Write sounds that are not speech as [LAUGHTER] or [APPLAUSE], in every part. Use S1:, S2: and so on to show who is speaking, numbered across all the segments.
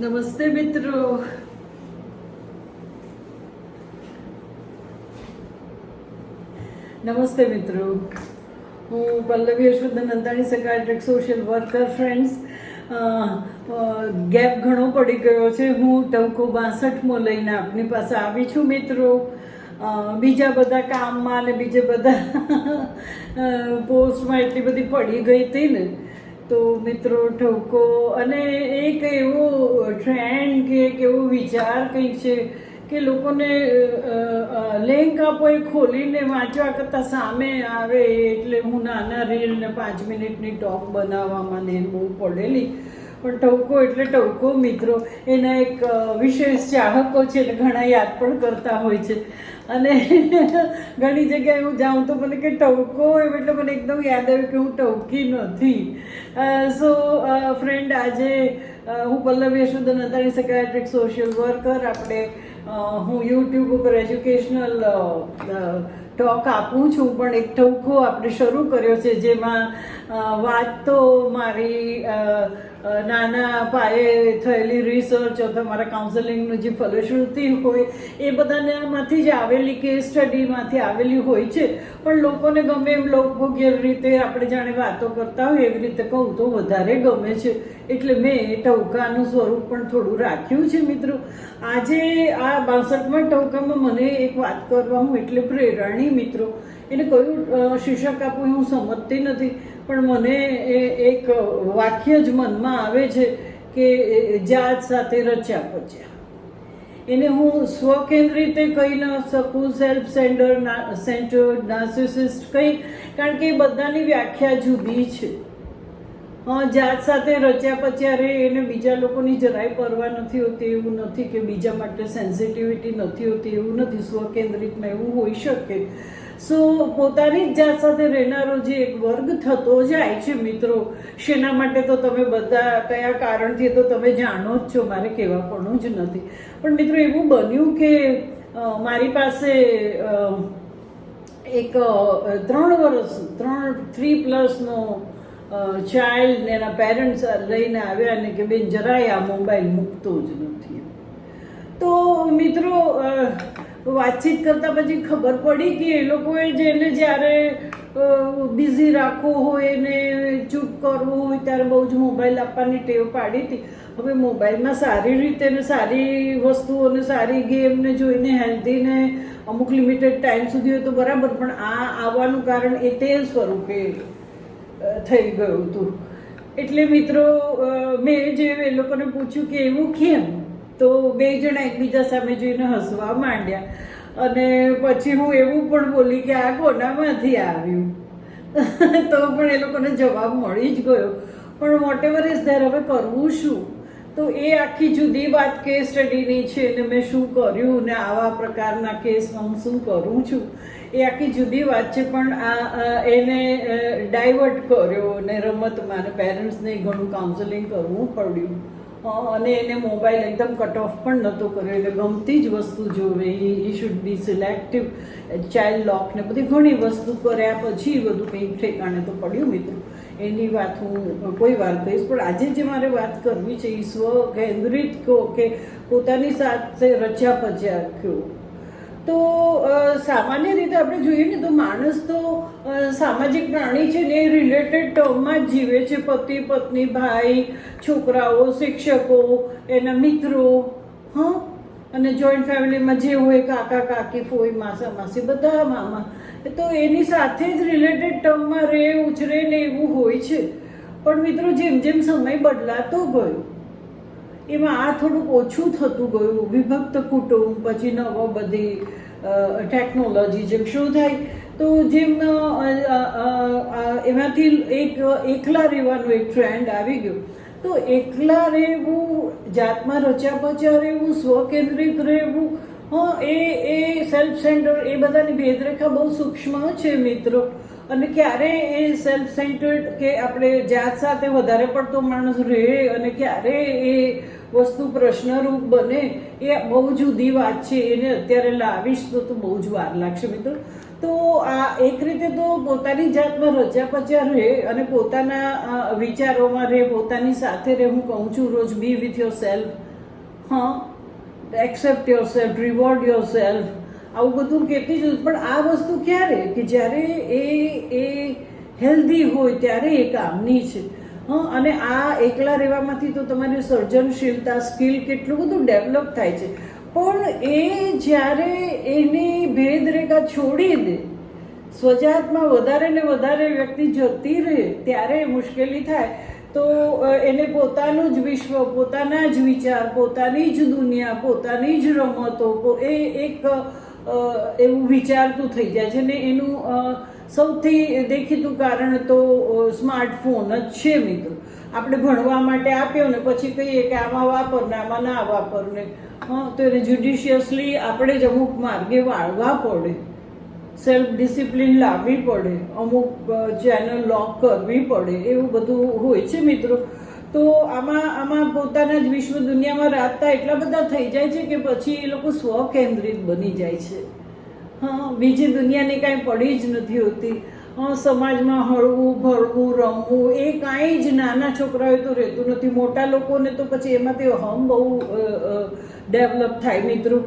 S1: નમસ્તે મિત્રો. નમસ્તે મિત્રો. હું Pallavi Yashwant Nandani psychiatric social worker friends gap ઘણો પડી ગયો છે. હું ટવકો બાસઠમો લઈને આપની પાસે આવી છું મિત્રો. બીજા બધા કામમાં અને બીજા બધા પોસ્ટમાં એટલી બધી પડી ગઈ હતી ને. તો મિત્રો ઠવકો અને એક એવો ટ્રેન્ડ કે એક એવો વિચાર કંઈક છે કે લોકોને લિંક એ ખોલીને વાંચવા કરતાં સામે આવે એટલે હું નાના રીલ ને પાંચ મિનિટની ટોક બનાવવામાં ને બહુ પડેલી. પણ ટવકો એટલે ટવકો મિત્રો. એના એક વિશેષ ચાહકો છે એટલે ઘણા યાદ પણ કરતા હોય છે. અને [LAUGHS] ઘણી જગ્યાએ હું જાઉં તો મને કે ટવકો એટલે મને એકદમ યાદ આવ્યું કે હું ટવકી નથી. સો ફ્રેન્ડ આજે હું Pallavi Yashodan Antani psychiatric social worker આપણે હું યુટ્યુબ ઉપર એજ્યુકેશનલ ટોક આપું છું, પણ એક ટવકો આપણે શરૂ કર્યો છે જેમાં વાત તો મારી નાના પાયે થયેલી રિસર્ચ અથવા મારા કાઉન્સેલિંગનું જે ફલશ્રુતિ હોય, એ બધાનામાંથી જ આવેલી કેસ સ્ટડીમાંથી આવેલી હોય છે. પણ લોકોને ગમે એમ લોકભોગ્ય રીતે આપણે જાણે વાતો કરતા હોય, એવી રીતે કહું તો વધારે ગમે છે. એટલે મેં ટવકાનું સ્વરૂપ પણ થોડું રાખ્યું છે, મિત્રો. આજે આ બાસઠમાં ટવકામાં મને એક વાત કરવા હું એટલે પ્રેરણી, મિત્રો. એને કયું શીર્ષક આપું, હું સમજતી નથી, પણ મને એ એક વાક્ય જ મનમાં આવે છે કે જાત સાથે રચ્યા પચ્યા. એને હું સ્વકેન્દ્રિત કહી ન શકું self sender center centered narcissist કંઈ કારણ કે એ બધાની વ્યાખ્યા જુદી છે. જાત સાથે રચ્યા પચ્યા અરે એને બીજા લોકોની જરાય પરવા નથી હોતી, એવું નથી કે બીજા માટે સેન્સિટિવિટી નથી હોતી, એવું નથી, સ્વકેન્દ્રિતમાં એવું હોઈ શકે. સો પોતાની જ જાત સાથે રહેનારો જે એક વર્ગ થતો જાય છે મિત્રો, શેના માટે તો તમે બધા કયા કારણથી તો તમે જાણો જ છો, મારે કહેવાપણું જ નથી. પણ મિત્રો એવું બન્યું કે મારી પાસે એક ત્રણ વર્ષ, ત્રણ થ્રી પ્લસનો ચાઇલ્ડ ને એના પેરેન્ટ્સ લઈને આવ્યા અને કે બેન જરાય આ મોબાઈલ મૂકતો જ નથી. તો મિત્રો વાતચીત કરતા પછી ખબર પડી કે એ લોકોએ જેને જ્યારે બિઝી રાખવું હોય ને ચૂપ કરવું હોય ત્યારે બહુ જ મોબાઈલ આપવાની ટેવ પાડી હતી. હવે મોબાઈલમાં સારી રીતે ને સારી વસ્તુઓને, સારી ગેમને જોઈને હેલ્ધીને અમુક લિમિટેડ ટાઈમ સુધી હોય તો બરાબર, પણ આ આવવાનું કારણ એ તે સ્વરૂપે થઈ ગયું હતું. એટલે મિત્રો મેં જે એ લોકોને પૂછ્યું કે એવું કેમ? તો બે જણા એકબીજા સામે જોઈને હસવા માંડ્યા. અને પછી હું એવું પણ બોલી કે આ કોનામાંથી આવ્યું? [LAUGHS] તો પણ એ લોકોને જવાબ મળી જ ગયો. પણ વોટ એવર ઇઝ ધેર હવે કરવું શું? તો એ આખી જુદી વાત કેસ સ્ટડીની છે ને મેં શું કર્યું ને આવા પ્રકારના કેસમાં હું શું કરું છું? એ આખી જુદી વાત છે, પણ આ એને ડાયવર્ટ કર્યો ને રમતમાં ને પેરેન્ટ્સને ઘણું કાઉન્સેલિંગ કરવું પડ્યું. અને એને મોબાઈલ એકદમ કટ ઓફ પણ નહોતો કર્યો. એટલે ગમતી જ વસ્તુ જોવે. He should be selective child લોક ને બધી ઘણી વસ્તુ કર્યા પછી બધું કંઈક ઠેકાણે તો પડ્યું મિત્રો. એની વાત હું કોઈ વાર કહીશ, પણ આજે જે મારે વાત કરવી છે એ સ્વ કેન્દ્રિત કહો કે પોતાની સાથે રચ્યા પચ્યા કયો તો સામાન્ય રીતે આપણે જોઈએ ને તો માણસ તો સામાજિક પ્રાણી છે ને એ રિલેટેડ ટર્મમાં જ જીવે છે. પતિ, પત્ની, ભાઈ, છોકરાઓ, શિક્ષકો, એના મિત્રો, હા? અને જોઈન્ટ ફેમિલીમાં જે હોય, કાકા, કાકી, ફોઈ, માસા, માસી, બધા મામા. તો એની સાથે જ રિલેટેડ ટર્મમાં રહે ઉછરે ને એવું હોય છે. પણ મિત્રો, જેમ જેમ સમય બદલાતો ગયો, એમાં આ થોડુંક ઓછું થતું ગયું. વિભક્ત કુટુંબ, પછી નવો બધી ટેકનોલોજી જેમ શું થાય, તો જેમ એમાંથી એક, એકલા રહેવાનું એક ટ્રેન્ડ આવી ગયો. તો એકલા રહેવું, જાતમાં રચ્યા પચ્યા રહેવું, સ્વકેન્દ્રિત રહેવું, હા, એ એ સેલ્ફ સેન્ટર એ બધાની ભેદરેખા બહુ સૂક્ષ્મ છે મિત્રો. અને ક્યારે એ સેલ્ફ સેન્ટર્ડ કે આપણે જાત સાથે વધારે પડતો માણસ રહે અને ક્યારે એ વસ્તુ પ્રશ્નરૂપ બને, એ બહુ જુદી વાત છે, એને અત્યારે લાવીશ તો તો બહુ જ વાર લાગશે મિત્રો. તો આ એક રીતે તો પોતાની જાતમાં રજા પચ્યા રહે અને પોતાના વિચારોમાં રહે, પોતાની સાથે રહે, હું કહું છું રોજ બી વિથ યોર સેલ્ફ હા accept yourself reward yourself આવું બધું કહેતી જ પણ આ વસ્તુ ક્યારે? કે જ્યારે એ એ હેલ્ધી હોય ત્યારે એ કામની છે. હં, અને આ એકલા રહેવામાંથી તો તમારી સર્જનશીલતા સ્કિલ કેટલું બધું ડેવલપ થાય છે. પણ એ જ્યારે એની ભેદરેખા છોડી દે સ્વજાતમાં વધારે ને વધારે વ્યક્તિ જતી રહે, ત્યારે મુશ્કેલી થાય. તો એને પોતાનું જ વિશ્વ, પોતાના જ વિચાર, પોતાની જ દુનિયા, પોતાની જ રમતો એ એક એવું વિચારતું થઈ જાય છે ને એનું સૌથી દેખીતું કારણ તો સ્માર્ટફોન જ છે મિત્રો. આપણે ભણવા માટે આપ્યો ને પછી કહીએ કે આમાં વાપર ને આમાં ના વાપર ને. હા, તો એને જ્યુડિશિયસલી આપણે જ અમુક માર્ગે વાળવા પડે. સેલ્ફ ડિસિપ્લિન લાવવી પડે. અમુક ચેનલ લોક કરવી પડે. એવું બધું હોય છે મિત્રો. તો આમાં આમાં પોતાના જ વિશ્વ દુનિયામાં રાખતા એટલા બધા થઈ જાય છે કે પછી એ લોકો સ્વકેન્દ્રિત બની જાય છે. હા, બીજી દુનિયાની કાંઈ પડી જ નથી હોતી. સમાજમાં હળવું, ભળવું, રમવું, એ કાંઈ જ નાના છોકરાઓ તો રહેતું નથી. મોટા લોકોને તો પછી એમાંથી હમ બહુ ડેવલપ થાય મિત્રો.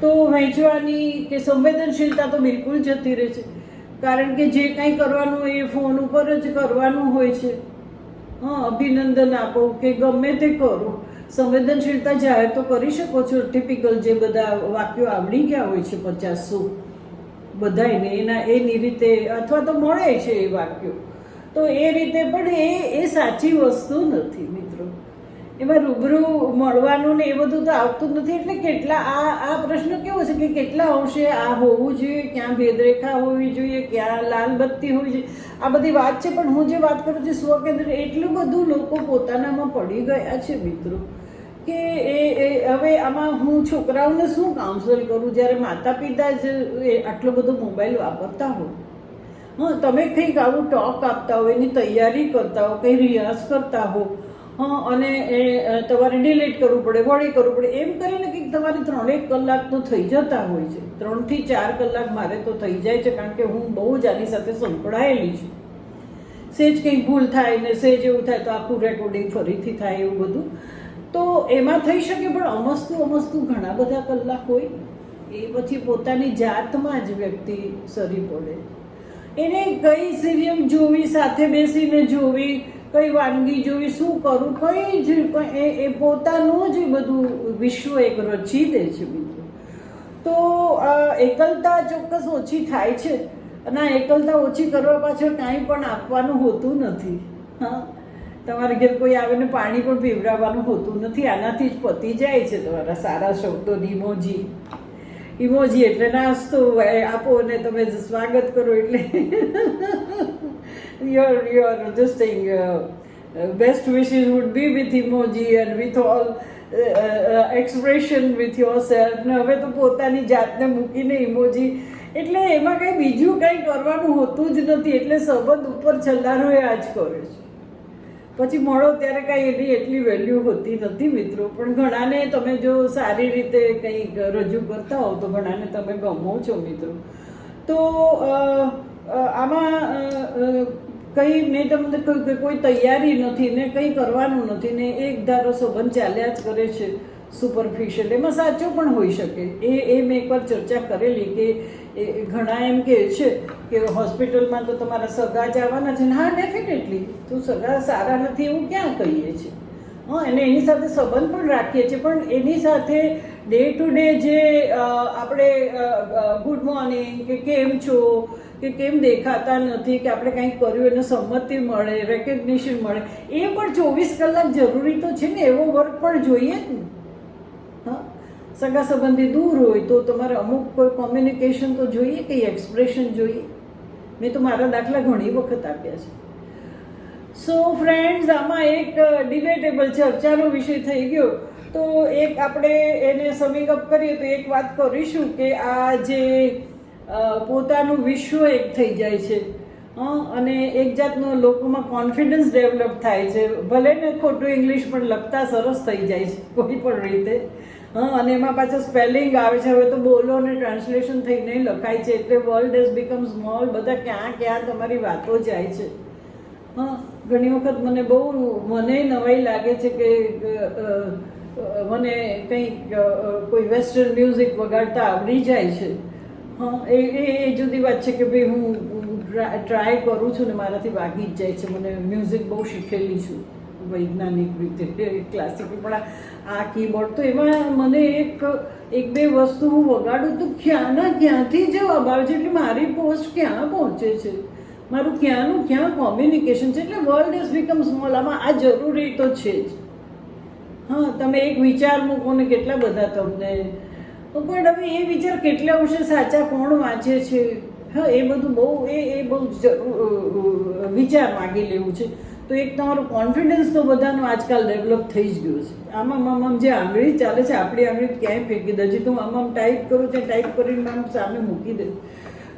S1: તો વહેંચવાની કે સંવેદનશીલતા તો બિલકુલ જતી રહે છે. કારણ કે જે કાંઈ કરવાનું હોય એ ફોન ઉપર જ કરવાનું હોય છે. હા, અભિનંદન આપો કે ગમે તે કરો. સંવેદનશીલતા જાહેર તો કરી શકો છો. ટિપિકલ જે બધા વાક્યો આવડી ગયા હોય છે પચાસો બધાયને એના, એની રીતે અથવા તો મળે છે એ વાક્યો. તો એ રીતે પણ એ એ સાચી વસ્તુ નથી. એમાં રૂબરૂ મળવાનું ને એ બધું તો આવતું જ નથી. એટલે કેટલા આ આ પ્રશ્ન કેવો છે કે કેટલા અંશે આ હોવું જોઈએ, ક્યાં ભેદરેખા હોવી જોઈએ, ક્યાં લાલ બત્તી હોવી જોઈએ? આ બધી વાત છે, પણ હું જે વાત કરું છું સ્વકેન્દ્ર એટલું બધું લોકો પોતાનામાં પડી ગયા છે મિત્રો, કે એ એ, હવે આમાં હું છોકરાઓને શું કાઉન્સલ કરું? જ્યારે માતા પિતા જ આટલો બધો મોબાઈલ વાપરતા હોય. હા, તમે કંઈક આવું ટોક આપતા હો એની તૈયારી કરતા હો કંઈ રિયાઝ કરતા હો હા, અને એ તમારે ડિલીટ કરવું પડે, વળી કરવું પડે. એમ કરીને કંઈક તમારે ત્રણેક કલાક તો થઈ જતા હોય છે. ત્રણથી ચાર કલાક મારે તો થઈ જાય છે, કારણ કે હું બહુ જ આની સાથે સંકળાયેલી છું. સેજ કંઈક ભૂલ થાય ને સેજ એવું થાય તો આખું રેકોર્ડિંગ ફરીથી થાય એવું બધું. તો એમાં થઈ શકે, પણ અમસ્તું અમસ્તું ઘણા બધા કલાક હોય. એ પછી પોતાની જાતમાં જ વ્યક્તિ સરી પડે. એને કઈ સિરિયલ જોવી, સાથે બેસીને જોવી કઈ વાનગી જોવી, શું કરું, કઈ જ એ એ પોતાનું જ બધું વિશ્વ એક રચી દે છે મિત્રો. તો એકલતા ચોક્કસ ઓછી થાય છે. અને આ એકલતા ઓછી કરવા પાછળ કાંઈ પણ આપવાનું હોતું નથી. હા? તમારે ઘેર કોઈ આવે ને પાણી પણ પીવડાવવાનું હોતું નથી. આનાથી જ પતી જાય છે તમારા સારા શબ્દો ઇમોજી ઇમોજી એટલે નાસ્તો આપો અને તમે સ્વાગત કરો એટલે. Your your this thing uh, uh, best wishes would be with emoji and with all uh, uh, expression with ને હવે તો પોતાની જાતને મૂકીને ઇમોજી એટલે એમાં કંઈ બીજું કંઈ કરવાનું હોતું જ નથી. એટલે સંબંધ ઉપર છલ્લારોએ આ જ કરે છે. પછી મળો ત્યારે કાંઈ એની એટલી વેલ્યુ હોતી નથી મિત્રો. પણ ઘણાને તમે જો સારી રીતે કંઈક રજૂ કરતા હો તો ઘણાને તમે ગમો છો મિત્રો. તો આમાં કંઈ મેં તમને કહ્યું કે કોઈ તૈયારી નથી ને કંઈ કરવાનું નથી ને એક ધારો સંબંધ ચાલ્યા જ કરે છે સુપરફિશિયલ એમાં સાચો પણ હોઈ શકે. એ એ મેં એકવાર ચર્ચા કરેલી કે ઘણા એમ કહે છે કે હોસ્પિટલમાં તો તમારા સગા જ આવવાના છે ને હા ડેફિનેટલી તો સગા સારા નથી એવું ક્યાં કહીએ છીએ હા, અને એની સાથે સંબંધ પણ રાખીએ છીએ, પણ એની સાથે ડે ટુ ડે જે આપણે ગુડ મોર્નિંગ કે કેમ છો કે કેમ દેખાતા નથી, કે આપણે કંઈક કર્યું, એને સંમતિ મળે રેકગ્નિશન મળે. એ પણ ચોવીસ કલાક જરૂરી તો છે ને, એવો વર્ક પણ જોઈએ જ ને. હા? સગા સંબંધી દૂર હોય તો તમારે અમુક કોઈ કોમ્યુનિકેશન તો જોઈએ કે એક્સપ્રેશન જોઈએ? મેં તો મારા દાખલા ઘણી વખત આપ્યા છે. સો ફ્રેન્ડ્સ આમાં એક ડિબેટેબલ ચર્ચાનો વિષય થઈ ગયો. તો એક આપણે એને સમિંગ અપ કરીએ તો એક વાત કરીશું કે આ જે પોતાનું વિશ્વ એક થઈ જાય છે. અને એક જાતનો લોકોમાં કોન્ફિડન્સ ડેવલપ થાય છે. ભલે ને ખોટું ઇંગ્લિશ પણ લખતા સરસ થઈ જાય છે, કોઈ પણ રીતે. અને એમાં પાછા સ્પેલિંગ આવે છે. હવે તો બોલો અને ટ્રાન્સલેશન થઈને લખાય છે, એટલે વર્લ્ડ હેઝ બીકમ સ્મોલ બધા ક્યાં ક્યાં તમારી વાતો જાય છે. હા ઘણી વખત મને બહુ, મને નવાઈ લાગે છે કે મને કંઈક કોઈ વેસ્ટર્ન મ્યુઝિક વગાડતા આવડી જાય છે. એ એ જુદી વાત છે કે ભાઈ હું ટ્રાય કરું છું ને મારાથી વાગી જ જાય છે. મને મ્યુઝિક બહુ શીખેલી છું વૈજ્ઞાનિક રીતે. ક્લાસિકલ પણ આ- કીબોર્ડ તો એમાં મને એક એક બે વસ્તુ હું વગાડું તો ક્યાંના ક્યાંથી જવાબ આવે છે? એટલે મારી પોસ્ટ ક્યાં પહોંચે છે? મારું ક્યાંનું ક્યાં કોમ્યુનિકેશન છે? એટલે વર્લ્ડ ઇઝ બીકમ સ્મોલ આમાં આ જરૂરી તો છે જ. હા, તમે એક વિચાર મૂકો ને કેટલા બધા તમને પણ હવે એ વિચાર કેટલા અંશે સાચા કોણ વાંચે છે? હા, એ બધું બહુ, એ એ બહુ વિચાર માગી લેવું છે. તો એક તમારું કોન્ફિડન્સ તો બધાનું આજકાલ ડેવલપ થઈ જ ગયું છે. આમાં, આમ જે આંગળી ચાલે છે, આપણી આંગળી ક્યાંય ફેંકી દે. તો આમ આમ ટાઈપ કરું ત્યાં ટાઈપ કરીને આમ સામે મૂકી દે.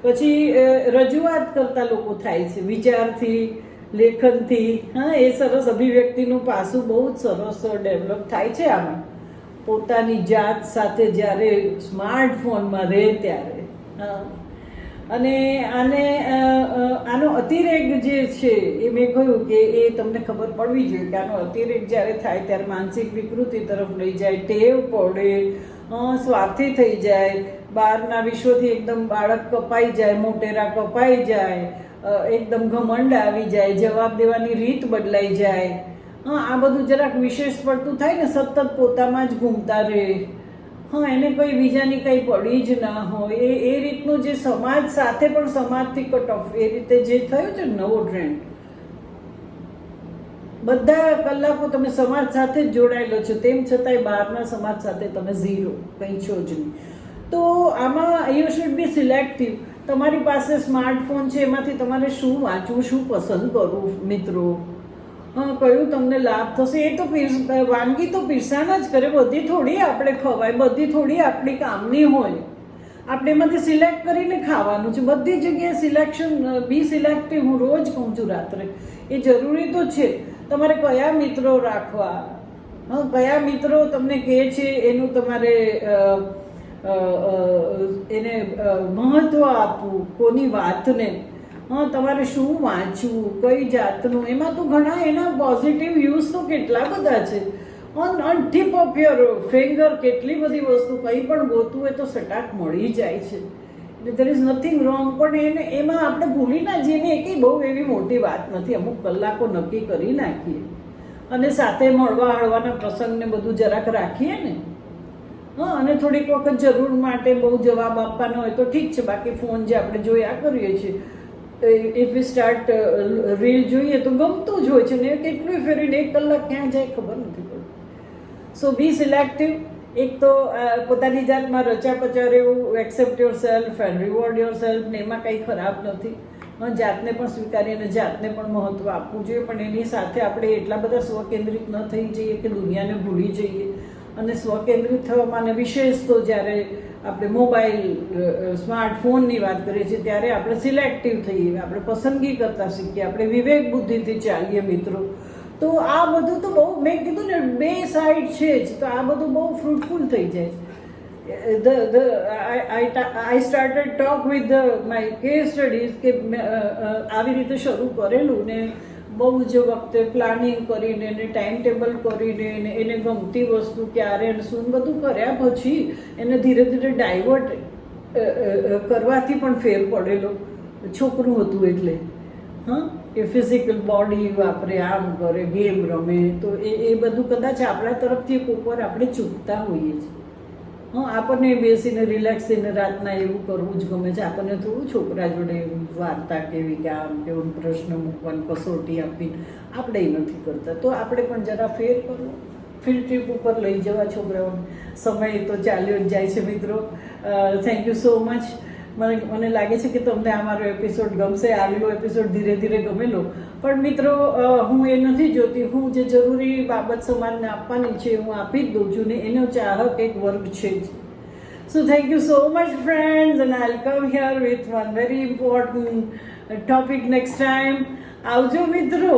S1: પછી રજૂઆત કરતા લોકો થાય છે, વિચારથી, લેખનથી. હા, એ સરસ અભિવ્યક્તિનું પાસું બહુ જ સરસ ડેવલપ થાય છે આમાં. પોતાની જાત સાથે જ્યારે સ્માર્ટફોનમાં રહે ત્યારે. અને આને આનો અતિરેક જે છે એ મેં કહ્યું કે એ તમને ખબર પડવી જોઈએ કે આનો અતિરેક જ્યારે થાય ત્યારે માનસિક વિકૃતિ તરફ લઈ જાય ટેવ પડે સ્વાર્થી થઈ જાય બહારના વિશ્વથી એકદમ બાળક કપાઈ જાય મોટેરા કપાઈ જાય એકદમ ઘમંડ આવી જાય જવાબ દેવાની રીત બદલાઈ જાય હા, આ બધું જરાક વિશેષ પડતું થાય ને, સતત પોતામાં જ ઘૂમતા રહે. હા, એને કોઈ બીજાની કંઈ પડી જ ના હોય. એ એ રીતનું જે સમાજ સાથે પણ સમાજથી કટ ઓફ એ રીતે જે થયું છે નવો ટ્રેન્ડ બધા કલાકો તમે સમાજ સાથે જ જોડાયેલો છો, તેમ છતાંય બહારના સમાજ સાથે તમે ઝીરો કંઈ છો જ નહીં. તો આમાં યુ શુડ બી સિલેક્ટિવ તમારી પાસે સ્માર્ટફોન છે, એમાંથી તમારે શું વાંચવું, શું પસંદ કરવું, મિત્રો? કયું તમને લાભ થશે. એ તો વાનગી તો પીરસાના જ કરે. બધી થોડી આપણે ખવાય. બધી થોડી આપણી કામની હોય. આપણે એમાંથી સિલેક્ટ કરીને ખાવાનું છે. બધી જગ્યાએ સિલેક્શન બી સિલેક્ટિવ હું રોજ કહું છું રાત્રે. એ જરૂરી તો છે. તમારે કયા મિત્રો રાખવા? હં, કયા મિત્રો તમને કહે છે એનું તમારે એને મહત્ત્વ આપવું? કોની વાતને? હા, તમારે શું વાંચવું, કઈ જાતનું? એમાં તો ઘણા એના પોઝિટિવ યુઝ તો કેટલા બધા છે. On on tip of your finger કેટલી બધી વસ્તુ, કંઈ પણ ગોતું હોય તો સટાક મળી જાય છે. એટલે દેર ઇઝ નથિંગ રોંગ પણ એને, એમાં આપણે ભૂલી ના જઈએ ને એ કંઈ બહુ એવી મોટી વાત નથી. અમુક કલાકો નક્કી કરી નાખીએ. અને સાથે મળવા હળવાના પ્રસંગને બધું જરાક રાખીએ ને. હા, અને થોડીક વખત જરૂર માટે બહુ જવાબ આપવાનો હોય તો ઠીક છે. બાકી ફોન જે આપણે જોયા કરીએ છીએ ઇફ યુ સ્ટાર્ટ રીલ જોઈએ તો ગમતું જ હોય છે ને કેટલું ફેરીને એક કલાક ક્યાં જાય ખબર નથી પડતી. સો બી સિલેક્ટિવ એક તો પોતાની જાતમાં રચા પચા રહેવું accept yourself and reward yourself ને એમાં કંઈ ખરાબ નથી. પણ જાતને પણ સ્વીકારી અને જાતને પણ મહત્ત્વ આપવું જોઈએ. પણ એની સાથે આપણે એટલા બધા સ્વકેન્દ્રિત ન થઈ જઈએ કે દુનિયાને ભૂલી જઈએ. અને સ્વકેન્દ્રિત થવામાં અને વિશેષ તો જ્યારે આપણે મોબાઈલ સ્માર્ટફોનની વાત કરીએ છીએ, ત્યારે આપણે સિલેક્ટિવ થઈએ, આપણે પસંદગી કરતા શીખીએ, આપણે વિવેક બુદ્ધિથી ચાલીએ મિત્રો. તો આ બધું તો બહુ, મેં કીધું ને, બે સાઈડ છે જ, તો આ બધું બહુ ફ્રૂટફુલ થઈ જાય છે. The the I I started talk with the my case studies કે આવી રીતે શરૂ કરેલું ને બહુ જ વખતે પ્લાનિંગ કરીને એને ટાઈમ ટેબલ કરીને એને ગમતી વસ્તુ ક્યારે અને શું બધું કર્યા પછી એને ધીરે ધીરે ડાયવર્ટ કરવાથી પણ ફેર પડેલો. છોકરું હતું એટલે. હા? એ ફિઝિકલ બોડી વાપરે, આમ કરે, ગેમ રમે. તો એ એ બધું કદાચ આપણા તરફથી એક ઉપર આપણે ચૂકતા હોઈએ છીએ. હા આપણને બેસીને રિલેક્સ થઈને રાતના એવું કરવું જ ગમે છે. આપણને થોડું છોકરા જોડે વાર્તા કેવી કે આમ કેવું પ્રશ્ન મૂકવાની, કસોટી આપવી, આપણે નથી કરતા. તો આપણે પણ જરા ફેર કરવો. ફિલ્ડ ટ્રીપ ઉપર લઈ જવા છોકરાઓને. સમય તો ચાલ્યો જ જાય છે મિત્રો. થેન્ક યુ સો મચ મને મને લાગે છે કે તમને આ મારો એપિસોડ ગમશે આવેલો એપિસોડ ધીરે ધીરે ગમેલો પણ મિત્રો હું એ નથી જોતી. હું જે જરૂરી બાબત સમાજને આપવાની છે હું આપી જ દઉં છું ને એનો ચાહક એક વર્ગ છે જ. So thank you so much friends and I'll come with one very important uh, next time આવજો મિત્રો.